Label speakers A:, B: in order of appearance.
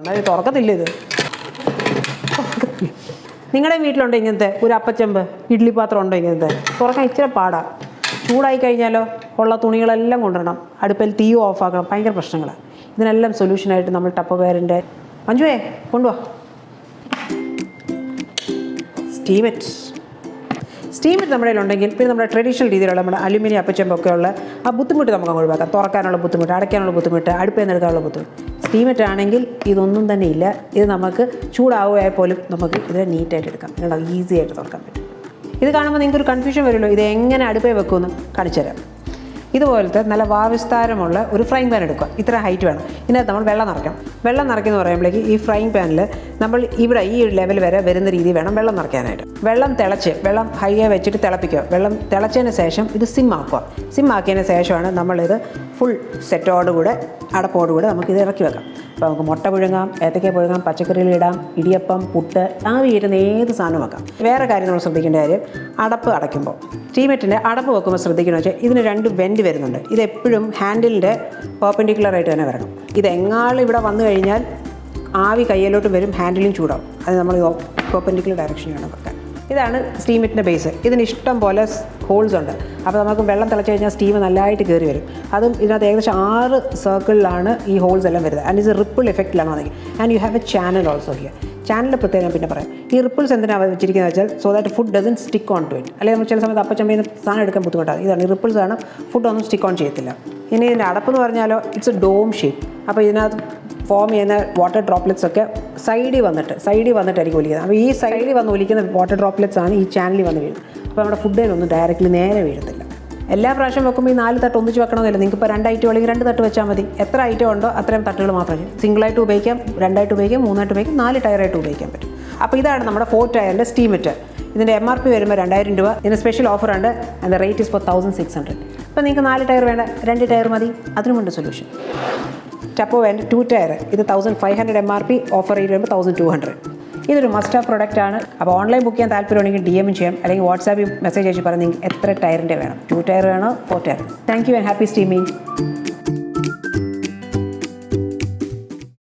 A: എന്നാലും തുറക്കത്തില്ല ഇത്? നിങ്ങളുടെ വീട്ടിലുണ്ടോ ഇങ്ങനത്തെ? ഒരു അപ്പച്ചമ്പ് ഇഡ്ഡലി പാത്രം ഉണ്ടോ ഇങ്ങനത്തെ? തുറക്കാൻ ഇച്ചിരി പാടാ. ചൂടായി കഴിഞ്ഞാലോ ഉള്ള തുണികളെല്ലാം കൊണ്ടുവരണം. അടുപ്പിൽ തീ ഓഫാക്കണം ഭയങ്കര പ്രശ്നങ്ങളാണ് ഇതിനെല്ലാം സൊല്യൂഷനായിട്ട് നമ്മൾ ടപ്പ് വെയറിന്റെ മഞ്ജുവേ കൊണ്ടുവാ. സ്റ്റീമറ്റ് സ്റ്റീമറ്റ് നമ്മുടെ ഉണ്ടെങ്കിൽ പിന്നെ നമ്മുടെ ട്രഡീഷണൽ രീതിയിലുള്ള നമ്മുടെ അലുമിനിയം അപ്പച്ചെമ്പൊക്കെ ഉള്ള ആ ബുദ്ധിമുട്ട് നമുക്ക് ഒഴിവാക്കാം. തുറക്കാനുള്ള ബുദ്ധിമുട്ട് അടയ്ക്കാനുള്ള ബുദ്ധിമുട്ട് അടുപ്പിൽ നിന്ന് എടുക്കാനുള്ള ബുദ്ധിമുട്ട്. സ്റ്റീമറ്റ് ആണെങ്കിൽ ഇതൊന്നും തന്നെ ഇല്ല. ഇത് നമുക്ക് ചൂടാവുകയാൽ പോലും നമുക്ക് ഇതിനെ നീറ്റായിട്ട് എടുക്കാം. നിങ്ങളുടെ ഈസി ആയിട്ട് തുറക്കാൻ പറ്റും. ഇത് കാണുമ്പോൾ നിങ്ങൾക്കൊരു കൺഫ്യൂഷൻ വരുമല്ലോ. ഇത് എങ്ങനെ അടുപ്പേ വെക്കുമെന്ന് കാണിച്ചു തരാം. ഇതുപോലത്തെ നല്ല വാവിസ്താരമുള്ള ഒരു ഫ്രൈങ് പാൻ എടുക്കുക. ഇത്ര ഹൈറ്റ് വേണം. ഇതിനകത്ത് നമ്മൾ വെള്ളം നിറയ്ക്കണം വെള്ളം നിറയ്ക്കുന്ന പറയുമ്പോഴേക്ക് ഈ ഫ്രൈങ് പാനിൽ നമ്മൾ ഇവിടെ ഈ ലെവൽ വരെ വരുന്ന രീതി വേണം വെള്ളം നിറയ്ക്കാനായിട്ട്. വെള്ളം തിളച്ച് വെള്ളം ഹൈയെ വെച്ചിട്ട് തിളപ്പിക്കുക. വെള്ളം തിളച്ചതിന് ശേഷം ഇത് സിം ആക്കുക. സിം ആക്കിയതിന് ശേഷമാണ് നമ്മളിത് ഫുൾ സെറ്റോടുകൂടെ അടപ്പോടുകൂടെ നമുക്കിത് ഇറക്കി വെക്കാം. അപ്പോൾ നമുക്ക് മുട്ട പുഴുങ്ങാം ഏത്തക്ക പുഴുങ്ങാം പച്ചക്കറികൾ ഇടാം ഇടിയപ്പം പുട്ട് ആവി ഇരുന്ന് ഏത് സാധനം വെക്കാം. വേറെ കാര്യം നമ്മൾ ശ്രദ്ധിക്കേണ്ട കാര്യം അടപ്പ് അടയ്ക്കുമ്പോൾ. ടീമെറ്റിന്റെ അടപ്പ് വെക്കുമ്പോൾ ശ്രദ്ധിക്കണമെന്ന് വെച്ചാൽ ഇതിന് രണ്ട് വെന്റ് വരുന്നുണ്ട്. ഇതെപ്പോഴും ഹാൻഡിലിന്റെ പെർപെൻഡിക്കുലർ ആയിട്ട് തന്നെ വരണം. ഇത് എങ്ങാളും ഇവിടെ വന്നു കഴിഞ്ഞാൽ ആവി കയ്യിലോട്ട് വരും ഹാൻഡിലും ചൂടാവും. അത് നമ്മൾ പെർപെൻഡിക്കുലർ ഡയറക്ഷനിലാണ് വെക്കാൻ ഇതാണ് സ്റ്റീമിറ്റിന്റെ ബേസ്. ഇതിന് ഇഷ്ടം പോലെ ഹോൾസ് ഉണ്ട്. അപ്പോൾ നമുക്ക് വെള്ളം തിളച്ച് കഴിഞ്ഞാൽ സ്റ്റീം നല്ലതായിട്ട് കയറി വരും. അതും ഇതിനകത്ത് ഏകദേശം ആറ് സർക്കിളിലാണ് ഈ ഹോൾസ് എല്ലാം വരുന്നത്. ആൻഡ് ഇത് റിപ്പിൾ എഫക്റ്റിലാണ് വന്നെങ്കിൽ and you have a channel also here ചാനലിന്റെ പ്രത്യേകം പിന്നെ പറയാം. ഈ റിപ്പിൾസ് എന്തിനാണ് വെച്ചിരിക്കുന്നത് വെച്ചാൽ so that food doesn't stick on to it അല്ലെങ്കിൽ നമ്മൾ ചില സമയത്ത് അപ്പച്ചമ്മയിൽ സാധനം എടുക്കാൻ ബുദ്ധിമുട്ടാണ്. ഇതാണ് ഈ റിപ്പിൾസ് ആണ് ഫുഡ് ഒന്നും സ്റ്റിക്ക് ഓൺ ചെയ്യത്തില്ല. ഇനി ഇതിന്റെ അടപ്പ് എന്ന് പറഞ്ഞാലോ ഇറ്റ്സ് എ ഡോം ഷേപ്പ് അപ്പോൾ ഇതിനകത്ത് ഫോം ചെയ്യുന്ന വാട്ടർ ഡ്രോപ്ലെറ്റ്സ് ഒക്കെ സൈഡിൽ വന്നിട്ട് സൈഡിൽ വന്നിട്ടായിരിക്കും ഒലിക്കുന്നത്. അപ്പോൾ ഈ സൈഡിൽ വന്ന് ഒലിക്കുന്ന വാട്ടർ ഡ്രോപ്ലെറ്റ്സ് ആണ് ഈ ചാനലിൽ വന്ന് വീഴുന്നത്. അപ്പോൾ നമ്മുടെ ഫുഡിനൊന്നും ഡയറക്റ്റ്ലി നേരെ വീഴത്തില്ല. എല്ലാ പ്രാവശ്യം വെക്കുമ്പോൾ ഈ നാല് തട്ട് ഒന്നിച്ച് വെക്കണമെന്നില്ല നിങ്ങൾക്ക് ഇപ്പോൾ രണ്ട് ഐറ്റം അല്ലെങ്കിൽ രണ്ട് തട്ട് വെച്ചാൽ മതി. എത്ര ഐറ്റം ഉണ്ടോ അത്രയും തട്ടുകൾ മാത്രം സിംഗിളായിട്ട് ഉപയോഗിക്കാം രണ്ടായിട്ട് ഉപയോഗിക്കാം മൂന്നായിട്ട് ഉപയോഗിക്കാം നാല് ടയറായിട്ട് ഉപയോഗിക്കാൻ പറ്റും. അപ്പോൾ ഇതാണ് നമ്മുടെ ഫോർ ടയറിന്റെ സ്റ്റീമറ്റ് ഇതിന്റെ എം ആർ പി വരുമ്പോൾ രണ്ടായിരം രൂപ. ഇതിന് സ്പെഷ്യൽ ഓഫർ ഉണ്ട്. And rate is four thousand six hundred അപ്പോൾ നിങ്ങൾക്ക് നാല് ടയർ വേണ്ട. രണ്ട് ടയർ മതി. അതിനുമുണ്ട് സൊല്യൂഷൻ ടപ്പോ വേണ്ട ടു ടയർ ഇത് thousand five hundred M R P offer ചെയ്ത് വരുമ്പോൾ തൗസൻഡ് ടു ഹൺഡ്രഡ് ഇതൊരു മസ്റ്റ് ഓഫ് പ്രൊഡക്റ്റ് ആണ്. അപ്പോൾ ഓൺലൈൻ ബുക്ക് ചെയ്യാൻ താല്പര്യമുണ്ടെങ്കിൽ ഡി എം ചെയ്യാം. അല്ലെങ്കിൽ വാട്സാപ്പിൽ മെസ്സേജ് അയച്ച് പറഞ്ഞെങ്കിൽ എത്ര ടയറിന്റെ വേണം? ടു ടയർ വേണോ? Four tyre thank you and happy steaming